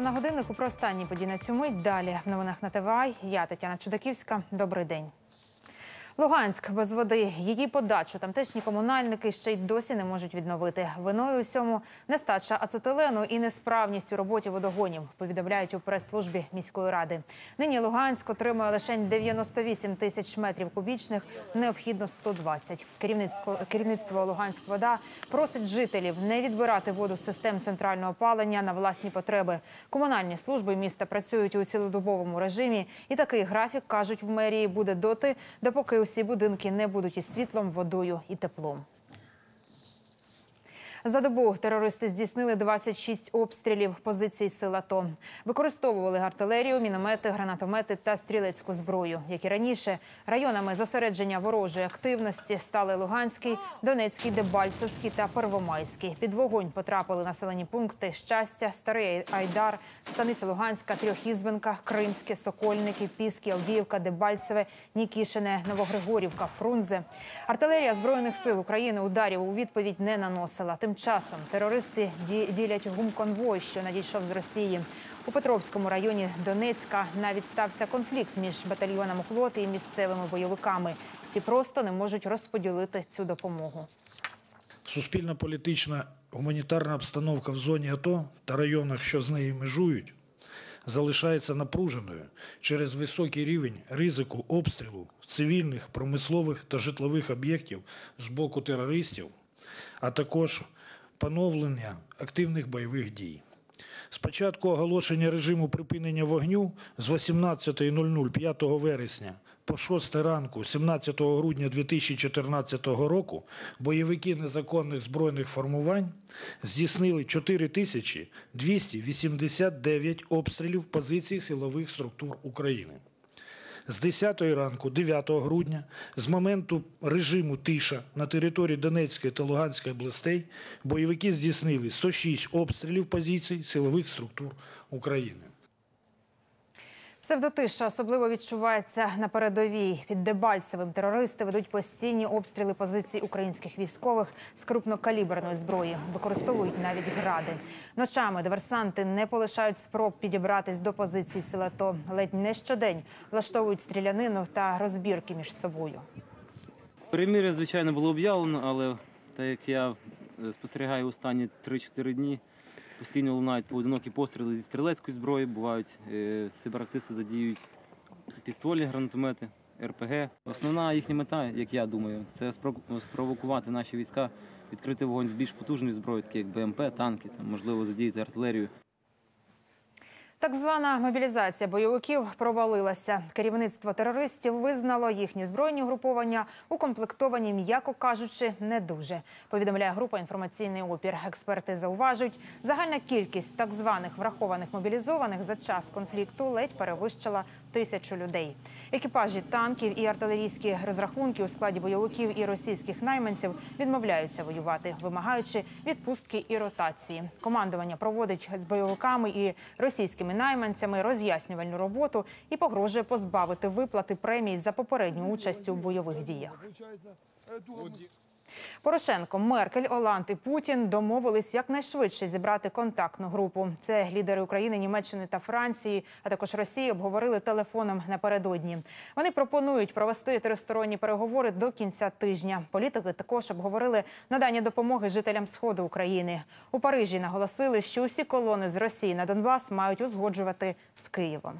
10 на годиннику про останні події на цю мить. Далі в новинах на ТВА. Я Тетяна Чудаківська. Добрий день. Луганськ без води. Її подачу тамтешні комунальники ще й досі не можуть відновити. Виною усьому нестача ацетилену і несправність у роботі водогонів. Повідомляють у прес-службі міської ради. Нині Луганськ отримує лише 98 тисяч метрів кубічних. Необхідно 120. Керівництво керівництво Луганськвода просить жителів не відбирати воду з систем центрального опалення на власні потреби. Комунальні служби міста працюють у цілодобовому режимі, і такий графік кажуть в мерії буде доти, допоки усі будинки не будуть із світлом, водою і теплом. За добу терористи здійснили 26 обстрілів позицій сил АТО. Використовували артилерію, міномети, гранатомети та стрілецьку зброю. Як і раніше, районами зосередження ворожої активності стали Луганський, Донецький, Дебальцевський та Первомайський. Під вогонь потрапили населені пункти Щастя, Старий Айдар, Станиця Луганська, Трьохізбенка, Кримське, Сокольники, Піски, Авдіївка, Дебальцеве, Нікішине, Новогригорівка, Фрунзе. Артилерія збройних сил України ударів у відповідь не наносила. Тим часом терористи ді- ділять гумконвой, що надійшов з Росії. У Петровському районі Донецька навіть стався конфлікт між батальйоном «Уклот» і місцевими бойовиками. Ті просто не можуть розподілити цю допомогу. Суспільно-політична гуманітарна обстановка в зоні АТО та районах, що з нею межують, залишається напруженою через високий рівень ризику обстрілу цивільних, промислових та житлових об'єктів з боку терористів, а також поновлення активних бойових дій. З початку оголошення режиму припинення вогню з 18.00 5 вересня по 6 ранку 17 грудня 2014 року бойовики незаконних збройних формувань здійснили 4289 обстрілів позицій силових структур України. З 10 ранку 9 грудня, з моменту режиму тиша на території Донецької та Луганської областей, бойовики здійснили 106 обстрілів позицій силових структур України. Псевдотиша особливо відчувається на передовій. Під Дебальцевим терористи ведуть постійні обстріли позицій українських військових з крупнокаліберної зброї. Використовують навіть гради. Ночами диверсанти не полишають спроб підібратись до позицій сил АТО. Ледь не щодень влаштовують стрілянину та розбірки між собою. Перемир'я, звичайно, було об'явлено, але так як я е, спостерігаю останні 3-4 дні, постійно лунають поодинокі постріли зі стрілецької зброї, бувають е, сепаратисти задіють підствольні гранатомети, РПГ. Основна їхня мета, як я думаю, це спро- спровокувати наші війська, відкрити вогонь з більш потужної зброї, такі як БМП, танки, там, можливо, задіяти артилерію. Так звана мобілізація бойовиків провалилася. Керівництво терористів визнало їхні збройні груповання укомплектовані, м'яко кажучи, не дуже. Повідомляє група інформаційний опір. Експерти зауважують, загальна кількість так званих врахованих мобілізованих за час конфлікту ледь перевищила тисячу людей. Екіпажі танків і артилерійські розрахунки у складі бойовиків і російських найманців відмовляються воювати, вимагаючи відпустки і ротації. Командування проводить з бойовиками і російськими найманцями роз'яснювальну роботу і погрожує позбавити виплати премій за попередню участь у бойових діях. Порошенко, Меркель, Оланд і Путін домовились якнайшвидше зібрати контактну групу. Це лідери України, Німеччини та Франції, а також Росії обговорили телефоном напередодні. Вони пропонують провести тристоронні переговори до кінця тижня. Політики також обговорили надання допомоги жителям сходу України. У Парижі наголосили, що усі колони з Росії на Донбас мають узгоджувати з Києвом.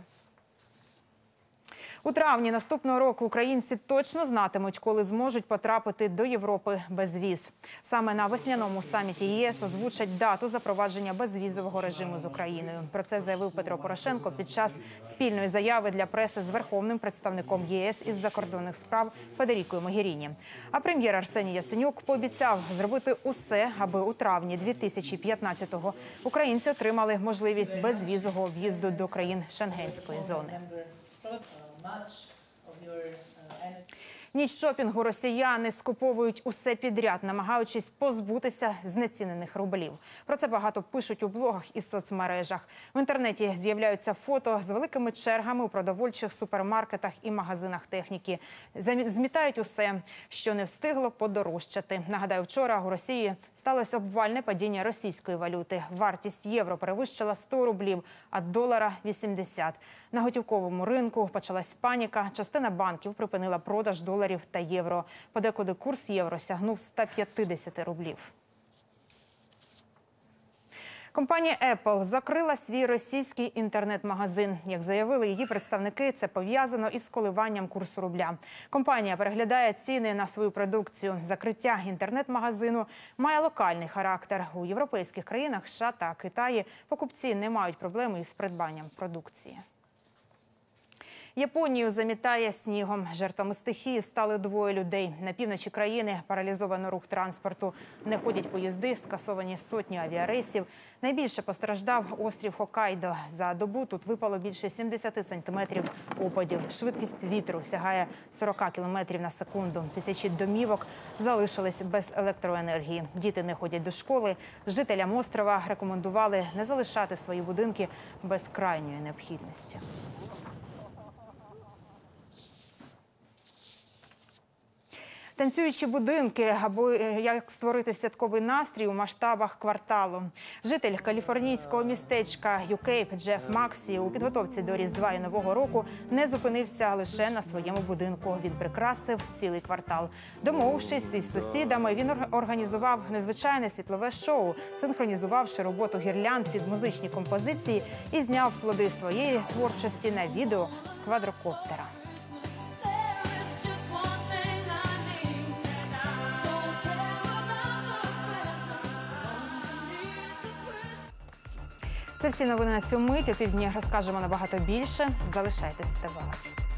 У травні наступного року українці точно знатимуть, коли зможуть потрапити до Європи без віз. Саме на весняному саміті ЄС озвучать дату запровадження безвізового режиму з Україною. Про це заявив Петро Порошенко під час спільної заяви для преси з верховним представником ЄС із закордонних справ Федерікою Могеріні. А прем'єр Арсеній Яценюк пообіцяв зробити усе, аби у травні 2015-го українці отримали можливість безвізового в'їзду до країн Шенгенської зони. much of your uh, energy. Ніч шопінгу росіяни скуповують усе підряд, намагаючись позбутися знецінених рублів. Про це багато пишуть у блогах і соцмережах. В інтернеті з'являються фото з великими чергами у продовольчих супермаркетах і магазинах техніки. Змітають усе, що не встигло подорожчати. Нагадаю, вчора у Росії сталося обвальне падіння російської валюти. Вартість євро перевищила 100 рублів, а долара 80. На готівковому ринку почалась паніка. Частина банків припинила продаж доларів та євро. Подекуди курс євро сягнув 150 рублів. Компанія Apple закрила свій російський інтернет-магазин. Як заявили її представники, це пов'язано із коливанням курсу рубля. Компанія переглядає ціни на свою продукцію. Закриття інтернет-магазину має локальний характер. У європейських країнах США та Китаї покупці не мають проблеми із придбанням продукції. Японію замітає снігом. Жертвами стихії стали двоє людей. На півночі країни паралізовано рух транспорту. Не ходять поїзди, скасовані сотні авіарейсів. Найбільше постраждав острів Хокайдо. За добу тут випало більше 70 сантиметрів опадів. Швидкість вітру сягає 40 кілометрів на секунду. Тисячі домівок залишились без електроенергії. Діти не ходять до школи. Жителям острова рекомендували не залишати свої будинки без крайньої необхідності. Танцюючі будинки або е, як створити святковий настрій у масштабах кварталу. Житель каліфорнійського містечка Юкейп Джеф Максі у підготовці до Різдва і Нового року не зупинився лише на своєму будинку. Він прикрасив цілий квартал. Домовившись із сусідами, він організував незвичайне світлове шоу, синхронізувавши роботу гірлянд під музичні композиції і зняв плоди своєї творчості на відео з квадрокоптера. Це всі новини на цю мить. О розкажемо набагато більше. Залишайтесь з.